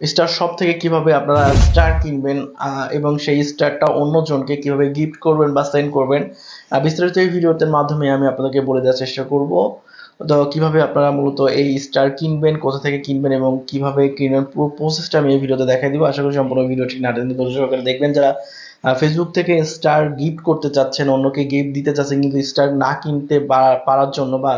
Star shop থেকে কীভাবে আপনারা স্টার কিনবেন এবং সেই স্টারটা অন্যজনকে কীভাবে গিফট করবেন বা সেন্ড করবেন বিস্তারিত এই ভিডিওর মাধ্যমে আমি আপনাদেরকে বলে দেওয়ার চেষ্টা করব। তো কীভাবে আপনারা মূলত এই স্টার কিনবেন, কোথা থেকে কিনবেন এবং কীভাবে কিনবেন পুরো প্রসেসটা আমি এই ভিডিওতে দেখাই দিব। আশা করি সম্পূর্ণ ভিডিওটি না টেনে ধৈর্য সহকারে দেখবেন। যারা ফেসবুক থেকে স্টার গিফট করতে চাচ্ছেন, অন্যকে গিফট দিতে চাচ্ছেন, কিন্তু স্টার না কিনতে পারার জন্য বা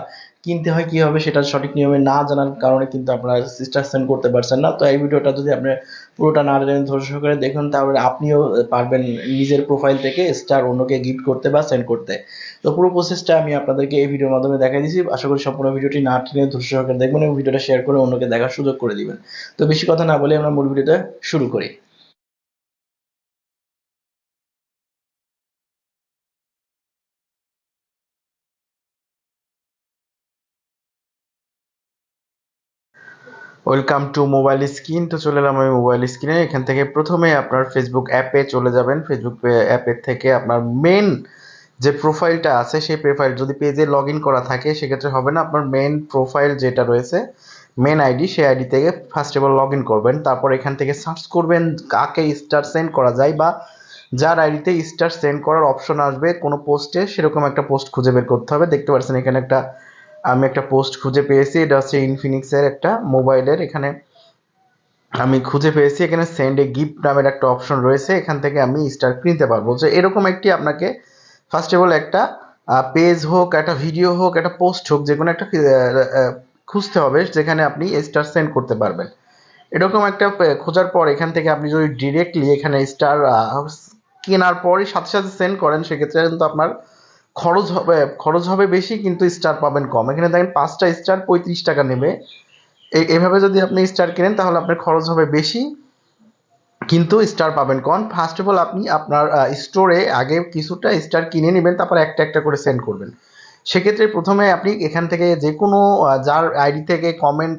কিনতে হয় কীভাবে সেটা সঠিক নিয়মে না জানার কারণে কিন্তু আপনারা স্টার সেন্ড করতে পারছেন না। তো এই ভিডিওটা যদি আপনি পুরোটা না টেনে ধৈর্য সহকারে দেখুন, তাহলে আপনিও পারবেন নিজের প্রোফাইল থেকে স্টার অন্যকে গিফট করতে বা সেন্ড করতে। তো পুরো প্রসেসটা আমি আপনাদেরকে এই ভিডিওর মাধ্যমে দেখাই দিয়েছি। আশা করি সম্পূর্ণ ভিডিওটি না টেনে ধৈর্য সহকারে দেখবেন এবং ভিডিওটা শেয়ার করে অন্যকে দেখার সুযোগ করে দিবেন। তো বেশি কথা না বলে আমরা মূল ভিডিওটা শুরু করি। ওয়েলকাম টু মোবাইল স্ক্রিন তো চলে এলাম আমি মোবাইল স্ক্রিনে এখান থেকে প্রথমে আপনার ফেসবুক অ্যাপে চলে যাবেন। ফেসবুক অ্যাপের থেকে আপনার মেন যে প্রোফাইলটা আছে, সেই প্রোফাইল যদি পেজে লগ ইন করা থাকে, সেক্ষেত্রে হবে না। আপনার মেন প্রোফাইল যেটা রয়েছে মেন আইডি সেই আইডি থেকে first of all log in করবেন। তারপর এখান থেকে সার্চ করবেন কাকে স্টার সেন্ড করা যায় বা যার আইডিতে স্টার সেন্ড করার অপশন আসবে। কোনো পোস্টে সেরকম একটা পোস্ট খুঁজে বের করতে হবে। দেখতে পাচ্ছেন এখানে একটা আমি একটা পোস্ট খুঁজে পেয়েছি, এটা হচ্ছে ইনফিনিক্সের একটা মোবাইলের এখানে আমি খুঁজে পেয়েছি, এখানে সেন্ড এ গিফট নামের একটা অপশন রয়েছে, এখান থেকে আমি স্টার কিনতে পারব। যে এরকম একটি আপনাকে ফার্স্ট অফ অল একটা পেজ হোক, একটা ভিডিও হোক, একটা পোস্ট হোক যে কোনো একটা খুঁজতে হবে, যেখানে আপনি স্টার সেন্ড করতে পারবেন। এরকম একটা খোঁজার পর এখান থেকে আপনি যদি ডিরেক্টলি এখানে স্টার কেনার পরই সাথে সাথে সেন্ড করেন, সেক্ষেত্রে কিন্তু আপনার খরচ হবে খরচ হবে বেশি, কিন্তু স্টার পাবেন কম। এখানে দেখেন পাঁচটা স্টার পঁয়ত্রিশ টাকা নেবে। এভাবে যদি আপনি স্টার কেনেন, তাহলে আপনার খরচ হবে বেশি, কিন্তু স্টার পাবেন কম। ফার্স্ট অফ অল আপনি আপনার স্টোরে আগে কিছুটা স্টার কিনে নেবেন, তারপর একটা একটা করে সেন্ড করবেন। সেক্ষেত্রে প্রথমে আপনি এখান থেকে যে কোনো যার আইডি থেকে কমেন্ট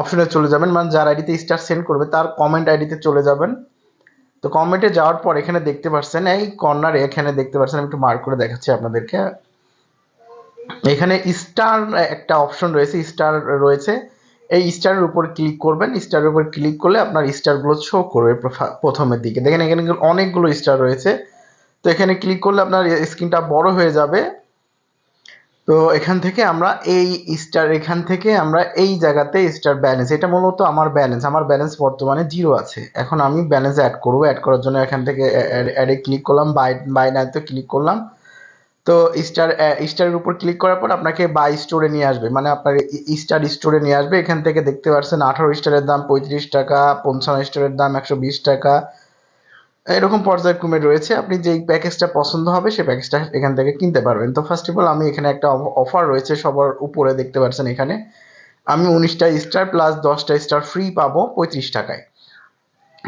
অপশনে চলে যাবেন মানে যার আইডিতে স্টার সেন্ড করবে, তার কমেন্ট আইডিতে চলে যাবেন। তো কমেন্টে যাওয়ার পর এখানে দেখতে পাচ্ছেন এই কর্নারে এখানে দেখতে পাচ্ছেন আমি একটু মার্ক করে দেখাচ্ছি আপনাদেরকে। এখানে স্টার একটা অপশন রয়েছে স্টার রয়েছে। এই স্টারের উপর ক্লিক করবেন স্টারের উপর ক্লিক করলে আপনার স্টারগুলো শো করবে প্রথমের দিকে। দেখেন এখানে অনেকগুলো স্টার রয়েছে। তো এখানে ক্লিক করলে আপনার স্ক্রিনটা বড় হয়ে যাবে। তো এখান থেকে আমরা এই স্টার এখান থেকে আমরা এই জায়গাতে স্টার ব্যালেন্স এটা মূলত আমার ব্যালেন্স আমার ব্যালেন্স বর্তমানে জিরো আছে। এখন আমি ব্যালেন্স অ্যাড করব অ্যাড করার জন্য এখান থেকে অ্যাডে ক্লিক করলাম বাই বাই নাইতে ক্লিক করলাম। তো স্টার স্টারের উপর ক্লিক করার পর আপনাকে বাই স্টোরে নিয়ে আসবে মানে আপনার স্টার স্টোরে নিয়ে আসবে। এখান থেকে দেখতে পাচ্ছেন আঠারো স্টারের দাম পঁয়ত্রিশ টাকা, পঞ্চান্ন স্টারের দাম একশো বিশ টাকা। এরকম পর্যায়ক্রমে রয়েছে, আপনি যেই প্যাকেজটা পছন্দ হবে সেই প্যাকেজটা এখান থেকে কিনতে পারবেন। তো ফার্স্ট অফ অল আমি এখানে একটা অফার রয়েছে সবার উপরে, দেখতে পাচ্ছেন এখানে। আমি উনিশটা স্টার প্লাস দশটা স্টার ফ্রি পাবো পঁয়ত্রিশ টাকায়।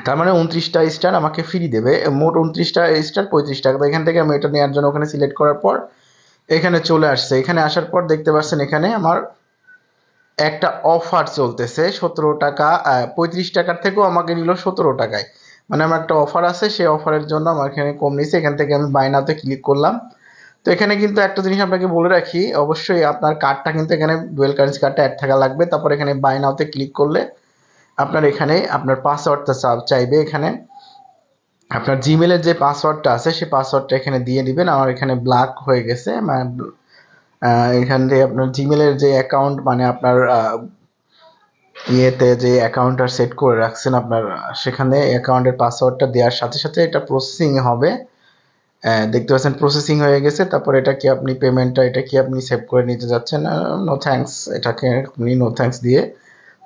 তার মানে উনত্রিশটা স্টার আমাকে ফ্রি দেবে। মোট উনত্রিশটা স্টার পঁয়ত্রিশ টাকা। তো এখান থেকে আমি এটা নেওয়ার জন্য ওখানে সিলেক্ট করার পর এখানে চলে আসছে। এখানে আসার পর দেখতে পাচ্ছেন এখানে আমার একটা অফার চলতেছে সতেরো টাকা পঁয়ত্রিশ টাকার থেকেও আমাকে নিল সতেরো টাকায়। মানে আমার একটা অফার আছে, সেই অফারের জন্য আমার এখানে কম নিয়েছে। এখান থেকে আমি বাইনাতে ক্লিক করলাম। তো এখানে কিন্তু একটা জিনিস আপনাকে বলে রাখি, অবশ্যই আপনার কার্ডটা কিন্তু এখানে ডুয়েল কারেন্সি কার্ডটা অ্যাড থাকা লাগবে। তারপর এখানে বাই নাওতে ক্লিক করলে আপনার এখানে আপনার পাসওয়ার্ডটা চাইবে এখানে। আপনার জিমেলের যে পাসওয়ার্ডটা আছে, সেই পাসওয়ার্ডটা এখানে দিয়ে দিবেন। আমার এখানে ব্ল্যাক হয়ে গেছে। মানে এখান থেকে আপনার জিমেলের যে অ্যাকাউন্ট মানে আপনার ইয়েতে যে অ্যাকাউন্টটা সেট করে রাখছেন আপনার, সেখানে অ্যাকাউন্টের পাসওয়ার্ডটা দেওয়ার সাথে সাথে এটা প্রসেসিং হবে। দেখতে পাচ্ছেন প্রসেসিং হয়ে গেছে। তারপর এটা কি আপনি পেমেন্টটা এটা কি আপনি সেভ করে নিতে যাচ্ছেন? নো থ্যাঙ্কস এটাকে আপনি নো থ্যাঙ্কস দিয়ে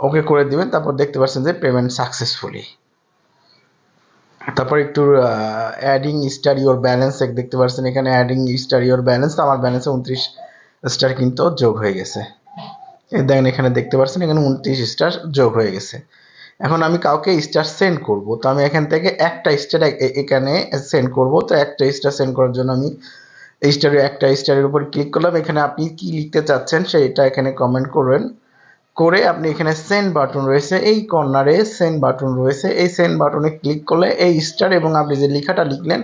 ওকে করে দিবেন। তারপর দেখতে পাচ্ছেন যে পেমেন্ট সাকসেসফুলি তারপর একটু অ্যাডিং স্টার ইওর ব্যালেন্স দেখতে পাচ্ছেন। এখানে অ্যাডিং স্টার ইওর ব্যালেন্স আমার ব্যালেন্সে উনত্রিশ স্টার কিন্তু যোগ হয়ে গেছে। দেখেন, এখানে দেখতে পাচ্ছেন, এখানে উনত্রিশ স্টার যোগ হয়ে গেছে। এখন আমি কাউকে স্টার সেন্ড করব, তো আমি এখান থেকে একটা স্টার এখানে সেন্ড করব, তো একটা স্টার সেন্ড করার জন্য আমি স্টারের একটা স্টারের উপর ক্লিক করলাম। এখানে আপনি কি লিখতে চাচ্ছেন সেটা এখানে কমেন্ট করবেন করে আপনি এখানে সেন্ড বাটন রয়েছে, এই কর্নারে সেন্ড বাটন রয়েছে। এই সেন্ড বাটনে ক্লিক করলে এই স্টার এবং আপনি যে লেখাটা লিখলেন,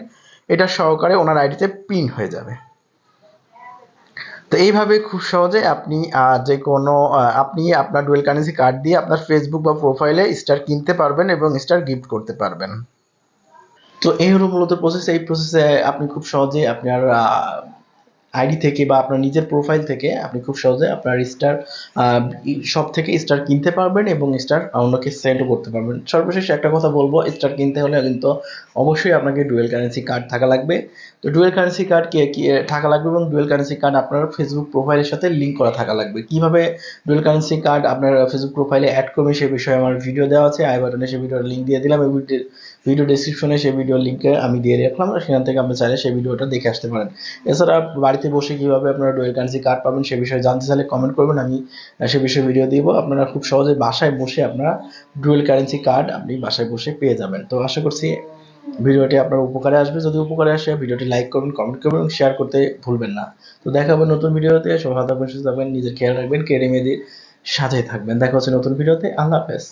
এটা সহকারে ওনার আইডিতে পিন হয়ে যাবে। তো এইভাবে খুব সহজে আপনি যে কোনো আপনি আপনার ডুয়েল কারেন্সি কার্ড দিয়ে আপনার ফেসবুক বা প্রোফাইলে স্টার কিনতে পারবেন এবং স্টার গিফট করতে পারবেন। তো এই হলো মূলত প্রসেস এই প্রসেসে আপনি খুব সহজে আপনার আইডি থেকে বা আপনার নিজের প্রোফাইল থেকে আপনি খুব সহজে আপনার স্টার সব থেকে স্টার কিনতে পারবেন এবং স্টার অন্যকে সেন্ডও করতে পারবেন। সর্বশেষ একটা কথা বলব স্টার কিনতে হলে কিন্তু অবশ্যই আপনাকে ডুয়েল কারেন্সি কার্ড থাকা লাগবে। তো ডুয়েল কারেন্সি কার্ড কে থাকা লাগবে এবং ডুয়েল কারেন্সি কার্ড আপনার ফেসবুক প্রোফাইলের সাথে লিঙ্ক করা থাকা লাগবে। কীভাবে ডুয়েল কারেন্সি কার্ড আপনার ফেসবুক প্রোফাইলে অ্যাড করবে সে বিষয়ে আমার ভিডিও দেওয়া আছে। আই বাটনে সেই ভিডিওর লিঙ্ক দিয়ে দিলাম। এই ভিডিও ডেসক্রিপশনে সেই ভিডিওর লিঙ্কে আমি দিয়ে রাখলাম সেখান থেকে আপনি চাইলে সেই ভিডিওটা দেখে আসতে পারেন। এছাড়া বাড়িতে বসে কীভাবে আপনারা ডুয়েল কারেন্সি কার্ড পাবেন সে বিষয়ে জানতে চাইলে কমেন্ট করবেন, আমি সে বিষয়ে ভিডিও দিব। আপনারা খুব সহজে বাসায় বসে আপনারা ডুয়েল কারেন্সি কার্ড আপনি বাসায় বসে পেয়ে যাবেন। তো আশা করছি ভিডিওটি আপনার উপকারে আসবে। যদি উপকারে আসে ভিডিওটি লাইক করবেন কমেন্ট করবেন এবং শেয়ার করতে ভুলবেন না। তো দেখা হবে নতুন ভিডিওতে সবাই থাকবেন, সুস্থ থাকবেন, নিজের খেয়াল রাখবেন, কেড়ে মেয়েদের সাথে থাকবেন। দেখা হচ্ছে নতুন ভিডিওতে আল্লাহ হাফেজ।